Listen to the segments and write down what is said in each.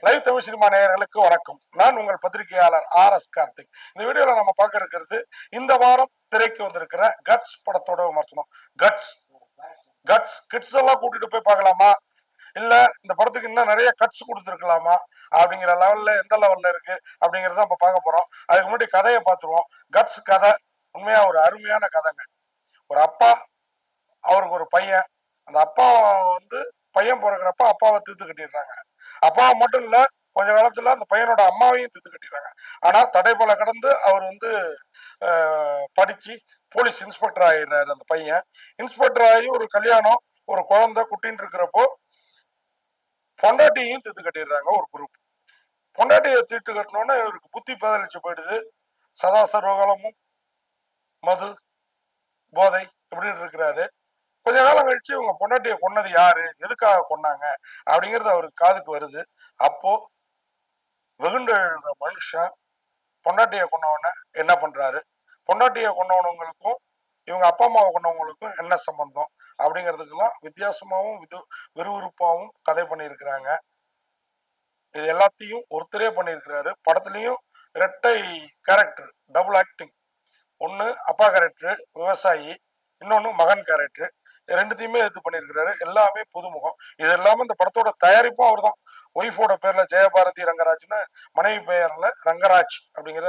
Live Tamil cinema நேயர்களுக்கு வணக்கம். நான் உங்கள் பத்திரிகையாளர் ஆர் எஸ் கார்த்திக். இந்த வீடியோல நம்ம பார்க்க இருக்கிறது இந்த வாரம் திரைக்கு வந்திருக்கிற கட்ஸ் படத்தோட விமர்சனம். கட்ஸ். கட்ஸ். கிட்ஸ் எல்லாம் கூட்டிட்டு போய் பார்க்கலாமா? இல்ல இந்த படத்துக்கு இன்னும் நிறைய கட்ஸ் கொடுத்துருக்கலாமா? அப்படிங்கிற லெவல்ல எந்த லெவல்ல இருக்கு? அப்படிங்கறத நம்ம பார்க்க போறோம். அதுக்கு முன்னாடி கதையை பார்த்துருவோம். கட்ஸ் கதை உண்மையா ஒரு அருமையான கதைங்க. ஒரு அப்பா அவருக்கு ஒரு பையன். அந்த அப்பா வந்து பையன் பிறக்கிறப்ப அப்பாவை தீர்த்து கட்டிடுறாங்க. அப்பாவை மட்டும் இல்ல கொஞ்ச காலத்துல அந்த பையனோட அம்மாவையும் தித்து கட்டிடுறாங்க ஆனா தடைபல கடந்து அவர் வந்து படிச்சு போலீஸ் இன்ஸ்பெக்டர் ஆயிடுறாரு அந்த பையன். இன்ஸ்பெக்டர் ஆகி ஒரு கல்யாணம் ஒரு குழந்தை குட்டின்னு இருக்கிறப்போ பொண்டாட்டியையும் தித்து கட்டிடுறாங்க ஒரு குரூப் பொண்டாட்டியை தீட்டு கட்டினோன்னே இவருக்கு புத்தி பேதலிச்சு போயிடுது. சதா சர்வகாலமும் மது போதை இப்படின்னு இருக்கிறாரு. கொஞ்ச காலம் கழிச்சு இவங்க பொண்டாட்டியை கொன்னது யாரு? எதுக்காக கொன்னாங்க? அப்படிங்கிறது அவருக்கு காதுக்கு வருது. அப்போ வெகுண்டு எழுற மனுஷன் பொண்டாட்டியை கொன்னவன என்ன பண்றாரு? பொண்டாட்டியை கொண்டவனவங்களுக்கும் இவங்க அப்பா அம்மாவை கொண்டவங்களுக்கும் என்ன சம்பந்தம்? அப்படிங்கிறதுக்கெல்லாம் வித்தியாசமாகவும் விது விறுவிறுப்பாகவும் கதை பண்ணியிருக்கிறாங்க. இது எல்லாத்தையும் ஒருத்தரே பண்ணியிருக்கிறாரு. படத்துலையும் இரட்டை கேரக்டர் டபுள் ஆக்டிங் ஒன்று அப்பா கேரக்டர் விவசாயி. இன்னொன்று மகன் கேரக்டர் ரெண்டுத்தையுமே இது பண்ணியிருக்கிறாரு. எல்லாமே புதுமுகம். இது எல்லாமே இந்த படத்தோட தயாரிப்பும் அவர் தான் ஒய்ஃபோட பேர்ல ஜெயபாரதி ரங்கராஜ்னு மனைவி பெயர்ல ரங்கராஜ் அப்படிங்கிற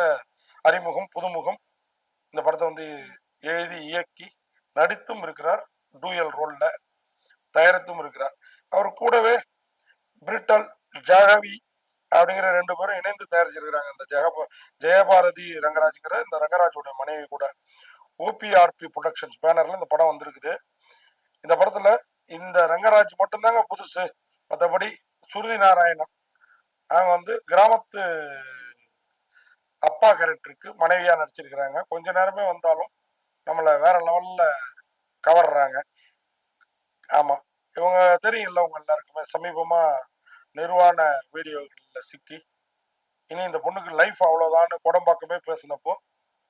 அறிமுகம் புதுமுகம் இந்த படத்தை வந்து எழுதி இயக்கி நடித்தும் இருக்கிறார். டூயல் ரோல்ல தயாரித்தும் இருக்கிறார். அவர் கூடவே பிரிட்டல் ஜாகவி அப்படிங்கிற ரெண்டு பேரும் இணைந்து தயாரிச்சிருக்கிறாங்க. இந்த ஜெகப ஜெயபாரதி ரங்கராஜ்ங்கிற இந்த ரங்கராஜோட மனைவி கூட. ஓபிஆர்பி ப்ரொடக்ஷன்ஸ் பேனர்ல இந்த படம் வந்திருக்குது. இந்த படத்துல இந்த ரங்கராஜ் மட்டும்தாங்க புதுசு. மற்றபடி சுருதி நாராயணன். அவங்க வந்து கிராமத்து அப்பா கேரக்டருக்கு மனைவியா நடிச்சிருக்கிறாங்க. கொஞ்ச நேரமே வந்தாலும் நம்மளை வேற லெவல்ல கவர்றாங்க. ஆமா. இவங்க தெரியும்ல உங்க எல்லாருக்குமே சமீபமா நிர்வாண வீடியோகளில் சிக்கி. இனி இந்த பொண்ணுக்கு லைஃப் அவ்வளவுதான்னு குடம்பாக்கமே பேசினப்போ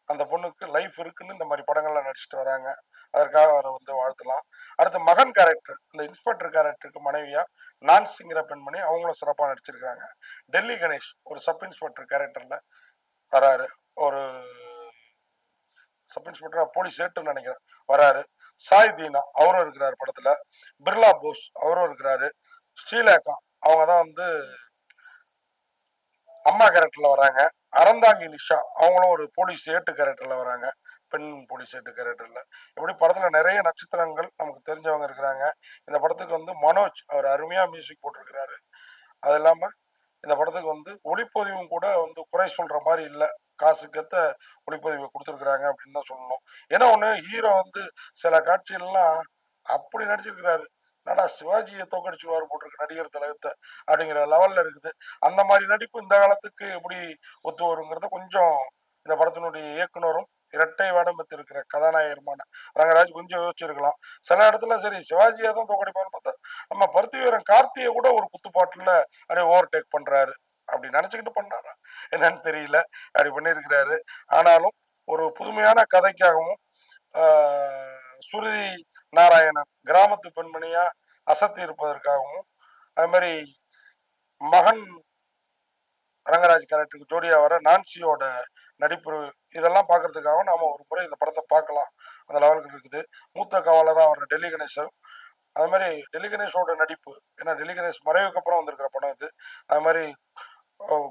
அந்த பொண்ணுக்கு லைஃப் இருக்குன்னு இந்த மாதிரி படங்கள்லாம் நடிச்சிட்டு வராங்க. அதற்காக அவரை வந்து வாழ்த்தலாம். அடுத்து மகன் கேரக்டர் இந்த இன்ஸ்பெக்டர் கேரக்டருக்கு மனைவியா நான்சிங்கிற பெண்மணி அவங்களும் சிறப்பாக நடிச்சிருக்காங்க டெல்லி கணேஷ் ஒரு சப் இன்ஸ்பெக்டர் கேரக்டர்ல வராரு. ஒரு சப் இன்ஸ்பெக்டர் போலீஸ் ஏட்டுன்னு நினைக்கிறேன். வராரு. சாய் தீனா அவரும் இருக்கிறாரு படத்துல. பிர்லா போஸ் அவரும் இருக்கிறாரு. ஸ்ரீலேகா அவங்க தான் வந்து அம்மா கேரக்டர்ல வராங்க. அறந்தாங்கி நிஷா அவங்களும் ஒரு போலீஸ் ஏட்டு கேரக்டர்ல வராங்க. பெண் போலீஸ் கேரக்டரில் இப்படி படத்தில் நிறைய நட்சத்திரங்கள் நமக்கு தெரிஞ்சவங்க இருக்கிறாங்க. இந்த படத்துக்கு வந்து மனோஜ் அவர் அருமையாக மியூசிக் போட்டிருக்கிறாரு. அது இல்லாமல் இந்த படத்துக்கு வந்து ஒளிப்பதிவும் கூட வந்து குறை சொல்கிற மாதிரி இல்லை. காசுக்கேற்ற ஒளிப்பதிவு கொடுத்துருக்குறாங்க அப்படின்னு தான் சொல்லணும். ஏன்னா ஒன்று ஹீரோ வந்து சில காட்சிகள்லாம் அப்படி நடிச்சிருக்கிறாரு. நடா சிவாஜியை தோக்கடிச்சுவார் போட்டிருக்கு நடிகர் தலைவத்தை அப்படிங்கிற லெவலில் இருக்குது. அந்த மாதிரி நடிப்பு இந்த காலத்துக்கு எப்படி ஒத்து வருங்கிறத கொஞ்சம் இந்த படத்தினுடைய இயக்குனரும் இரட்டை வேடம் இருக்கிற கதாநாயகருமான ரங்கராஜ் கொஞ்சம் யோசிச்சிருக்கலாம். சில இடத்துல சரி சிவாஜியை தான் தோக்கடிப்பான்னு பார்த்தா நம்ம பருத்தி வீரன் கார்த்தியை கூட ஒரு குத்துப்பாட்டுல அப்படியே ஓவர்டேக் பண்ணுறாரு பண்றாரு. அப்படி நினைச்சுக்கிட்டு பண்ணாரா? என்னன்னு தெரியல. அப்படி பண்ணியிருக்கிறாரு. ஆனாலும் ஒரு புதுமையான கதைக்காகவும் சுருதி நாராயணன் கிராமத்து பெண்மணியா அசத்தி இருப்பதற்காகவும் அது மாதிரி மகன் ரங்கராஜ் கேரக்டருக்கு ஜோடியா வர நான்சியோட நடிப்பு இதெல்லாம் பார்க்கறதுக்காக நாம் ஒரு முறை இந்த படத்தை பார்க்கலாம். அந்த லெவலுக்கு இருக்குது. மூத்த காவலராக வர டெல்லி கணேசன். அது மாதிரி டெல்லி கணேஷோட நடிப்பு. ஏன்னா டெல்லி கணேஷ் மறைவுக்கு அப்புறம் வந்திருக்கிற படம் இது. அது மாதிரி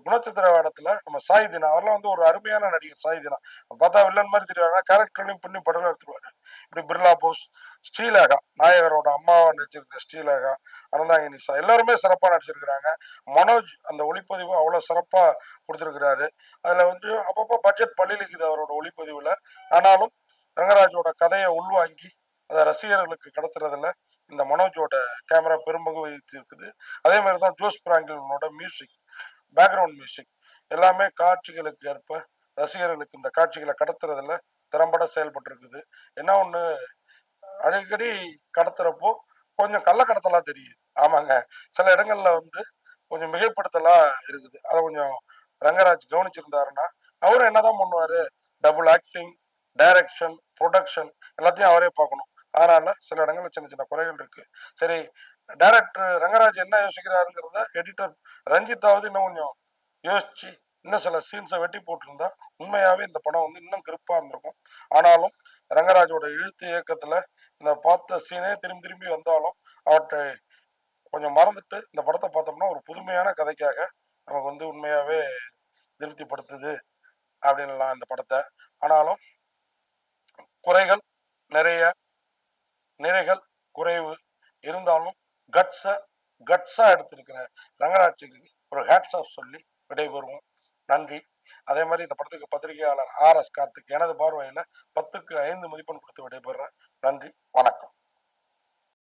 குணச்சித்திர வேடத்துல நம்ம சாய் தினா அவர்லாம் வந்து ஒரு அருமையான நடிகர் சாய் தினா. பார்த்தா வில்லன் மாதிரி தெரியாது கேரக்டர்லையும் பண்ணி படம் எடுத்துருவாரு. இப்படி பிர்லா போஸ் ஸ்ரீலேகா நாயகரோட அம்மாவை நடிச்சிருக்க ஸ்ரீலேகா அனந்தாங்கி நிஷா எல்லாருமே சிறப்பாக நடிச்சிருக்கிறாங்க. மனோஜ் அந்த ஒளிப்பதிவு அவ்வளோ சிறப்பாக கொடுத்துருக்கிறாரு. அதில் வந்து அப்பப்போ பட்ஜெட் பள்ளியிலுக்குது அவரோட ஒளிப்பதிவில். ஆனாலும் ரங்கராஜோட கதையை உள்வாங்கி அதை ரசிகர்களுக்கு கடத்துறதுல இந்த மனோஜோட கேமரா பெரும்பங்கு வகித்து இருக்குது அதே மாதிரி தான் ஜோஸ் பிராங்கிலனோட மியூசிக் பேக்ரவுண்ட் மியூசிக் எல்லாமே காட்சிகளுக்கு ஏற்ப ரசிகர்களுக்கு இந்த காட்சிகளை கடத்துறதுல திறம்பட செயல்பட்டு இருக்குது என்ன ஒன்று அடிக்கடி கடத்துறப்போ கொஞ்சம் கள்ள கடத்தலாக தெரியுது. ஆமாங்க. சில இடங்கள்ல வந்து கொஞ்சம் மிகைப்படுத்தலாக இருக்குது. அதை கொஞ்சம் ரங்கராஜ் கவனிச்சிருந்தாருன்னா அவரும் என்னதான் பண்ணுவார்? டபுள் ஆக்டிங் டைரக்ஷன் ப்ரொடக்ஷன் எல்லாத்தையும் அவரே பார்க்கணும். அதனால சில இடங்கள்ல சின்ன சின்ன குறைகள் இருக்கு. சரி டைரக்டர் ரங்கராஜ் என்ன யோசிக்கிறாருங்கிறத எடிட்டர் ரஞ்சித்தாவது இன்னும் கொஞ்சம் யோசிச்சு இன்னும் சில சீன்ஸை வெட்டி போட்டிருந்தா உண்மையாவே இந்த படம் வந்து இன்னும் கிருப்பாக இருந்திருக்கும். ஆனாலும் ரங்கராஜோட எழுத்து இயக்கத்துல இந்த பார்த்த சீனே திரும்பி திரும்பி வந்தாலும் அவற்றை கொஞ்சம் மறந்துட்டு இந்த படத்தை பார்த்தோம்னா ஒரு புதுமையான கதைக்காக நமக்கு வந்து உண்மையாவே திருப்திப்படுத்துது அப்படின்லாம் இந்த படத்தை. ஆனாலும் குறைகள் நிறைய நிறைகள் குறைவு இருந்தாலும் கட்ஸை கட்ஸாக எடுத்திருக்கிற ரங்கராட்சிக்கு ஒரு ஹேட்ஸ் ஆஃப் சொல்லி விடைபெறுவோம். நன்றி. அதே மாதிரி இந்த படத்துக்கு பத்திரிகையாளர் ஆர் எஸ் கார்த்திக் எனது பார்வையில் பத்துக்கு ஐந்து மதிப்பெண் கொடுத்து விடைபெறுறேன். நன்றி. வணக்கம்.